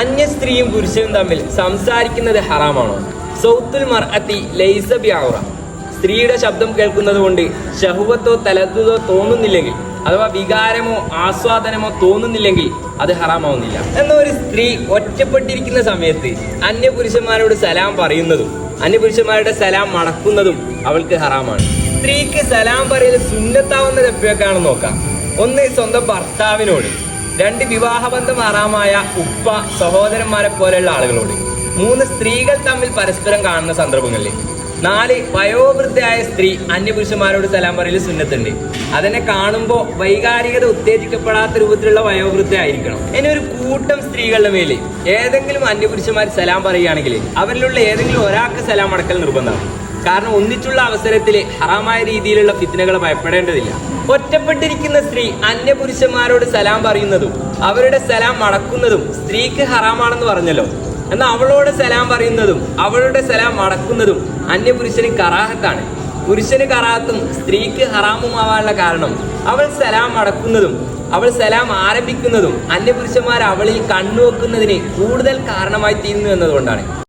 അന്യ സ്ത്രീയും പുരുഷനും തമ്മിൽ സംസാരിക്കുന്നത് ഹറാമാണോ? സൗത്തുൽ മർഅത്തി ലൈസ ബിഔറ സ്ത്രീയുടെ ശബ്ദം കേൾക്കുന്നത് കൊണ്ട് ഷഹുവത്തോ തലത്തോ തോന്നുന്നില്ലെങ്കിൽ അഥവാ വികാരമോ ആസ്വാദനമോ തോന്നുന്നില്ലെങ്കിൽ അത് ഹറാമാവുന്നില്ല. എന്നാൽ ഒരു സ്ത്രീ ഒറ്റപ്പെട്ടിരിക്കുന്ന സമയത്ത് അന്യപുരുഷന്മാരോട് സലാം പറയുന്നതും അന്യപുരുഷന്മാരുടെ സലാം മടക്കുന്നതും അവൾക്ക് ഹറാമാണ്. സ്ത്രീക്ക് സലാം പറയൽ സുന്നത്താവുന്നത് എപ്പോഴൊക്കെയാണെന്ന് നോക്കാം. ഒന്ന് സ്വന്തം ഭർത്താവിനോട്. രണ്ട് വിവാഹബന്ധം ആറാമായ ഉപ്പ സഹോദരന്മാരെ പോലെയുള്ള ആളുകളോട്. മൂന്ന് സ്ത്രീകൾ തമ്മിൽ പരസ്പരം കാണുന്ന സന്ദർഭങ്ങളിൽ നാല് വയോവൃദ്ധയായ സ്ത്രീ അന്യപുരുഷന്മാരോട് സലാം പറയൽ സുന്നത്തുണ്ട്. അതിനെ കാണുമ്പോൾ വൈകാരികത ഉത്തേജിക്കപ്പെടാത്ത രൂപത്തിലുള്ള വയോവൃദ്ധ ആയിരിക്കണം ഇനി ഒരു കൂട്ടം സ്ത്രീകളുടെ മേൽ ഏതെങ്കിലും അന്യപുരുഷന്മാർ സലാം പറയുകയാണെങ്കിൽ അവരിലുള്ള ഏതെങ്കിലും ഒരാൾക്ക് സലാം അടക്കൽ നിർബന്ധമാണ്? കാരണം ഒന്നിച്ചുള്ള അവസരത്തിൽ ഹറാമായ രീതിയിലുള്ള ഫിത്തനകൾ ഭയപ്പെടേണ്ടതില്ല. ഒറ്റപ്പെട്ടിരിക്കുന്ന സ്ത്രീ അന്യപുരുഷന്മാരോട് സലാം പറയുന്നതും അവരുടെ സലാം മടക്കുന്നതും സ്ത്രീക്ക് ഹറാമാണെന്ന് പറഞ്ഞല്ലോ. എന്നാൽ അവളോട് സലാം പറയുന്നതും അവളുടെ സലാം മടക്കുന്നതും അന്യപുരുഷന് കറാഹത്താണ്. പുരുഷന് കറാഹത്തും സ്ത്രീക്ക് ഹറാമുമാവാനുള്ള കാരണം അവൾ സലാം മടക്കുന്നതും അവൾ സലാം ആരംഭിക്കുന്നതും അന്യപുരുഷന്മാർ അവളിൽ കണ്ണുവെക്കുന്നതിന് കൂടുതൽ കാരണമായി തീരുന്നു എന്നതുകൊണ്ടാണ്.